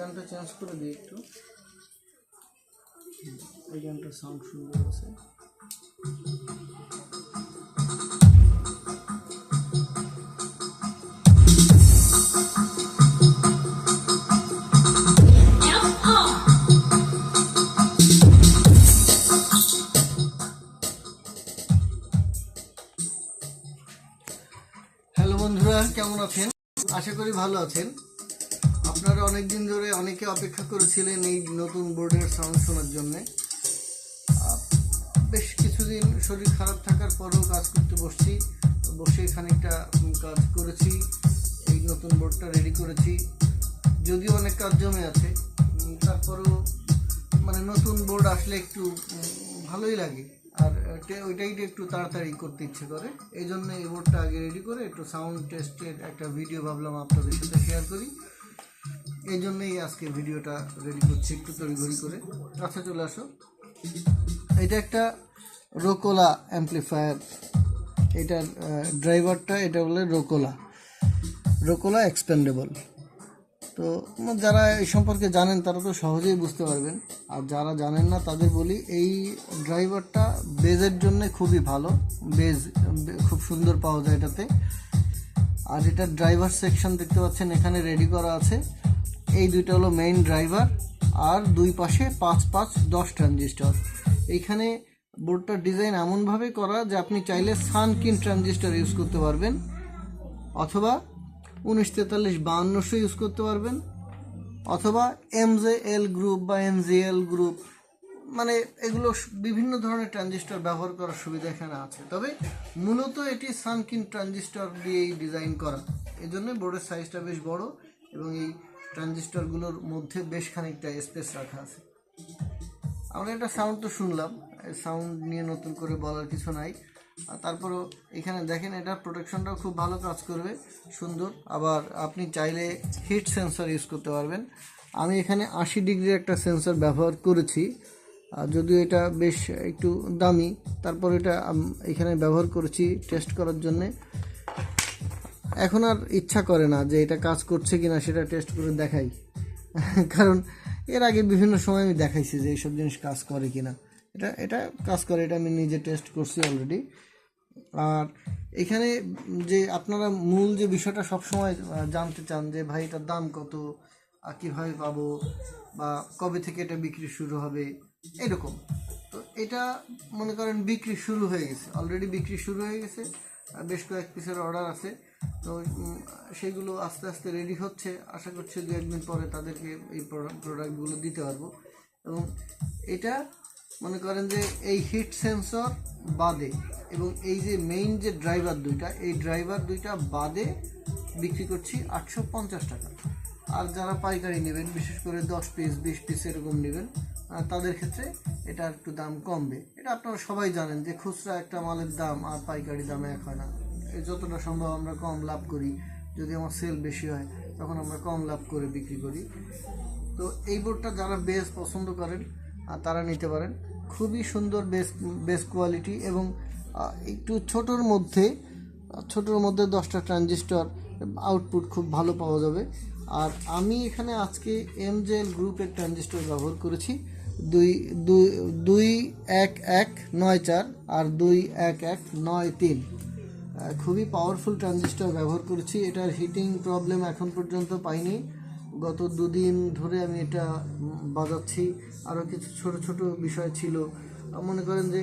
গানটা চেঞ্জ করে দিই একটু। এই গানটার সাউন্ড সুন্দর আছে হ্যালো বন্ধুরা, কেমন আছেন? আশা করি ভালো আছেন। আপনারা অনেক দিন ধরে অনেকে অপেক্ষা করেছিলেন এই নতুন বোর্ডের সাউন্ড শোনার জন্য। বেশ কিছুদিন শরীর খারাপ থাকার পরেও কাজ করতে বসছি। বসে খানিকটা কাজ করেছি। এই নতুন বোর্ডটা রেডি করেছি। যদিও অনেক কাজ জমে আছে। তারপরেও মানে নতুন বোর্ড আসলে একটু ভালোই লাগে। আর ওইটাই একটু তাড়াতাড়ি করতে ইচ্ছে করে। এই জন্য এই বোর্ডটা আগে রেডি করে একটু সাউন্ড টেস্টের একটা ভিডিও ভাবলাম আপনাদের সাথে শেয়ার করি। এই জন্যই আজকে ভিডিওটা রেডি করছি একটু তড়িঘড়ি করে। আচ্ছা চলে আসো। এটা একটা রোকোলা অ্যাম্পলিফায়ার এটার ড্রাইভারটা এটা বলে রোকোলা। রোকোলা এক্সপেন্ডেবল তো যারা এই সম্পর্কে জানেন, তারা তো সহজেই বুঝতে পারবেন। আর যারা জানেন না, তাদের বলি, এই ড্রাইভারটা বেজের জন্য খুবই ভালো। বেজ খুব সুন্দর পাওয়া যায় এটাতে। আর এটা ড্রাইভার সেকশন দেখতে পাচ্ছেন, এখানে রেডি করা আছে। এই দুইটা হলো মেইন ড্রাইভার আর দুই পাশে পাঁচ পাঁচ দশ ট্রানজিস্টর এইখানে বোর্ডটার ডিজাইন এমনভাবে করা যে আপনি চাইলে সানকিন ট্রানজিস্টর ইউজ করতে পারবেন, অথবা উনিশ তেতাল্লিশ বাহান্নশো ইউজ করতে পারবেন, অথবা এমজে এল গ্রুপ বা এনজিএল গ্রুপ মানে এগুলো বিভিন্ন ধরনের ট্রানজিস্টর ব্যবহার করার সুবিধা এখানে আছে। তবে মূলত এটি সানকিন ট্রানজিস্টর দিয়েই ডিজাইন করা। এই জন্য বোর্ডের সাইজটা বেশ বড় এবং এই ট্রানজিস্টরগুলোর মধ্যে বেশ খানিকটা স্পেস রাখা আছে। আমরা এটা সাউন্ড তো শুনলাম। সাউন্ড নিয়ে নতুন করে বলার কিছু নাই। তারপরও এখানে দেখেন এটা প্রোটেকশনটাও খুব ভালো কাজ করবে। সুন্দর। আবার আপনি চাইলে হিট সেন্সর ইউজ করতে পারবেন। আমি এখানে আশি ডিগ্রির একটা সেন্সর ব্যবহার করেছি। যদিও এটা বেশ একটু দামি, তারপর এটা এখানে ব্যবহার করেছি টেস্ট করার জন্যে। এখন আর ইচ্ছা করে না যে এটা কাজ করছে কি না সেটা টেস্ট করে দেখাই। কারণ এর আগে বিভিন্ন সময় আমি দেখাইছি যে এইসব জিনিস কাজ করে কি না এটা এটা কাজ করে, এটা আমি নিজে টেস্ট করছি অলরেডি আর এখানে যে আপনারা মূল যে বিষয়টা সবসময় জানতে চান যে ভাই এটার দাম কত, আর কীভাবে পাবো, বা কবে থেকে এটা বিক্রি শুরু হবে এরকম। তো এটা মনে করেন বিক্রি শুরু হয়ে গেছে। অলরেডি বিক্রি শুরু হয়ে গেছে। আর বেশ কয়েক পিসের অর্ডার আছে। তো সেগুলো আস্তে আস্তে রেডি হচ্ছে। আশা করছি দু একদিন পরে তাদেরকে এই প্রোডাক্টগুলো দিতে পারব। এবং এটা মনে করেন যে এই হিট সেন্সর বাদে এবং এই যে মেইন যে ড্রাইভার দুইটা, এই ড্রাইভার দুইটা বাদে বিক্রি করছি আটশো পঞ্চাশ টাকা। আর যারা পাইকারি নেবেন, বিশেষ করে দশ পিস বিশ পিস এরকম নেবেন তাদের ক্ষেত্রে এটা একটু দাম কমবে। এটা আপনারা সবাই জানেন যে খুচরা একটা মালের দাম আর পাইকারি দামে এক হয় না। যতটা সম্ভব আমরা কম লাভ করি। যদি আমার সেল বেশি হয়, তখন আমরা কম লাভ করে বিক্রি করি। তো এই বোর্ডটা যারা বেস পছন্দ করেন তারা নিতে পারেন। খুবই সুন্দর বেস বেস কোয়ালিটি এবং একটু ছোটোর মধ্যে ছোটোর মধ্যে দশটা ট্রানজিস্টর আউটপুট খুব ভালো পাওয়া যাবে। আর আমি এখানে আজকে এমজেএল গ্রুপের ট্রানজিস্টর ব্যবহার করেছি। দুই দুই দুই, এক এক, নয়, চার আর দুই, এক এক, নয়, তিন। খুবই পাওয়ারফুল ট্রানজিস্টর ব্যবহার করেছি। এটার হিটিং প্রবলেম এখন পর্যন্ত পাইনি। গত দুদিন ধরে আমি এটা বাজাচ্ছি। আরও কিছু ছোট ছোট বিষয় ছিল। মনে করেন যে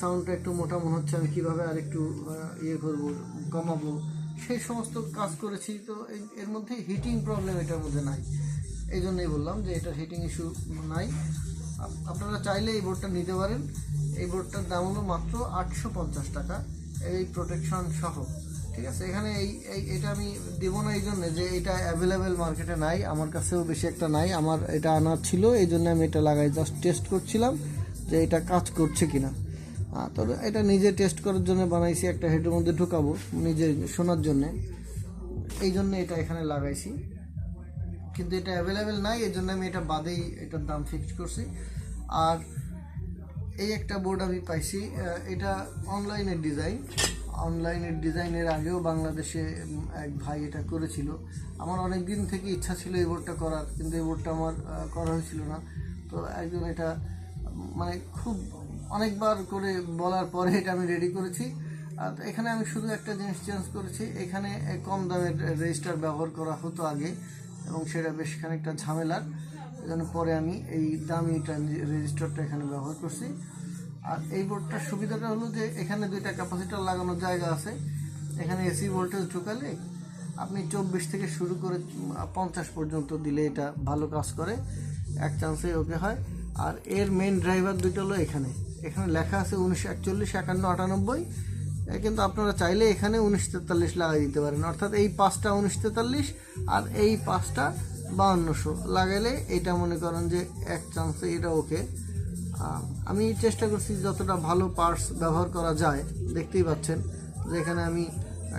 সাউন্ডটা একটু মোটা মনে হচ্ছে, আমি কীভাবে আর একটু ইয়ে করব, কমাবো। সেই সমস্ত কাজ করেছি, তো এর- মধ্যে হিটিং প্রবলেম এটার মধ্যে নাই। এই জন্যই বললাম যে এটার হিটিং ইস্যু নাই। আপনারা চাইলে এই বোর্ডটা নিতে পারেন। এই বোর্ডটার দাম হলো মাত্র আটশো পঞ্চাশ টাকা, এই প্রোটেকশন সহ। ঠিক আছে? এখানে এই এটা আমি দেবো না এই জন্যে যে এটা অ্যাভেলেবেল মার্কেটে নাই, আমার কাছেও বেশি একটা নাই, আমার এটা আনার ছিল এই জন্য আমি এটা লাগাই জাস্ট টেস্ট করছিলাম যে এটা কাজ করছে কিনা। তবে এটা নিজে টেস্ট করার জন্য বানাইছি, একটা হেডের মধ্যে ঢুকাবো, নিজে শোনার জন্যে। এই জন্য এটা এখানে লাগাইছি। কিন্তু এটা অ্যাভেলেবেল নাই, এই জন্য আমি এটা বাদেই এটার দাম ফিক্স করছি। আর এই একটা বোর্ড আমি পাইছি এটা অনলাইনের ডিজাইন অনলাইনের ডিজাইনের আগেও বাংলাদেশে এক ভাই এটা করেছিল। আমার অনেক দিন থেকে ইচ্ছা ছিল এই বোর্ডটা করার, কিন্তু এই বোর্ডটা আমার করা হয়েছিল না। তো একজন এটা মানে খুব অনেকবার করে বলার পরে এটা আমি রেডি করেছি। আর এখানে আমি শুধু একটা জিনিস চেঞ্জ করেছি, এখানে কম দামের রেজিস্টার ব্যবহার করা হতো আগে এবং সেটা বেশ খানিকটা ঝামেলার। এজন্য পরে আমি এই দামি রেজিস্টারটা এখানে ব্যবহার করছি। আর এই বোর্ডটার সুবিধাটা হলো যে এখানে দুইটা ক্যাপাসিটার লাগানোর জায়গা আছে। এখানে এসি ভোল্টেজ ঢুকালে আপনি চব্বিশ থেকে শুরু করে পঞ্চাশ পর্যন্ত দিলে এটা ভালো কাজ করে। এক চান্সে ওকে হয়। আর এর মেন ড্রাইভার দুটো হলো এখানে। এখানে লেখা আছে উনিশশো একচল্লিশ, একান্ন, আটানব্বই। কিন্তু আপনারা চাইলে এখানে উনিশ তেতাল্লিশ লাগাই দিতে পারেন। অর্থাৎ এই পাঁচটা উনিশ তেতাল্লিশ আর এই পাঁচটা বাউন্নশো লাগাইলে এটা মনে করেন যে এক চান্সে এটা ওকে আমি চেষ্টা করছি যতটা ভালো পার্টস ব্যবহার করা যায়, দেখতেই পাচ্ছেন যে এখানে আমি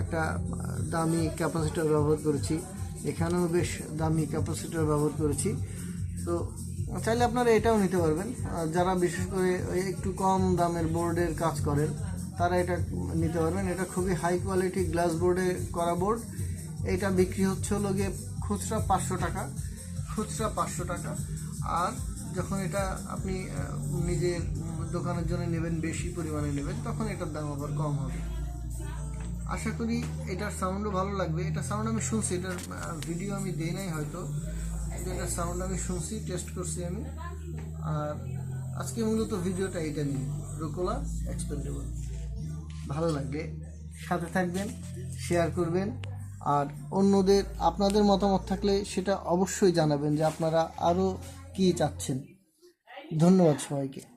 একটা দামি ক্যাপাসিটার ব্যবহার করেছি, এখানেও বেশ দামি ক্যাপাসিটার ব্যবহার করেছি। তো চাইলে আপনারা এটাও নিতে পারবেন। যারা বিশেষ করে একটু কম দামের বোর্ডের কাজ করেন, তারা এটা নিতে পারবেন। এটা খুবই হাই কোয়ালিটি গ্লাস বোর্ডে করা বোর্ড এটা বিক্রি হচ্ছে হলো গিয়ে খুচরা পাঁচশো টাকা। খুচরা পাঁচশো টাকা। আর যখন এটা আপনি নিজের দোকানের জন্য নেবেন, বেশি পরিমাণে নেবেন, তখন এটার দাম আবার কম হবে। আশা করি এটার সাউন্ডও ভালো লাগবে। এটা সাউন্ড আমি শুনছি, এটার ভিডিও আমি দিই নাই হয়তো। এটার সাউন্ড আমি শুনছি টেস্ট করছি আমি। আর আজকে মূলত ভিডিওটা এটা নিয়ে, রোকোলা এক্সপেন্ডেবল ভালো লাগবে। সাথে থাকবেন শেয়ার করবেন। আর অন্যদের, আপনাদের মতামত থাকলে সেটা অবশ্যই জানাবেন যে আপনারা আরও কী চাচ্ছেন। ধন্যবাদ সবাইকে।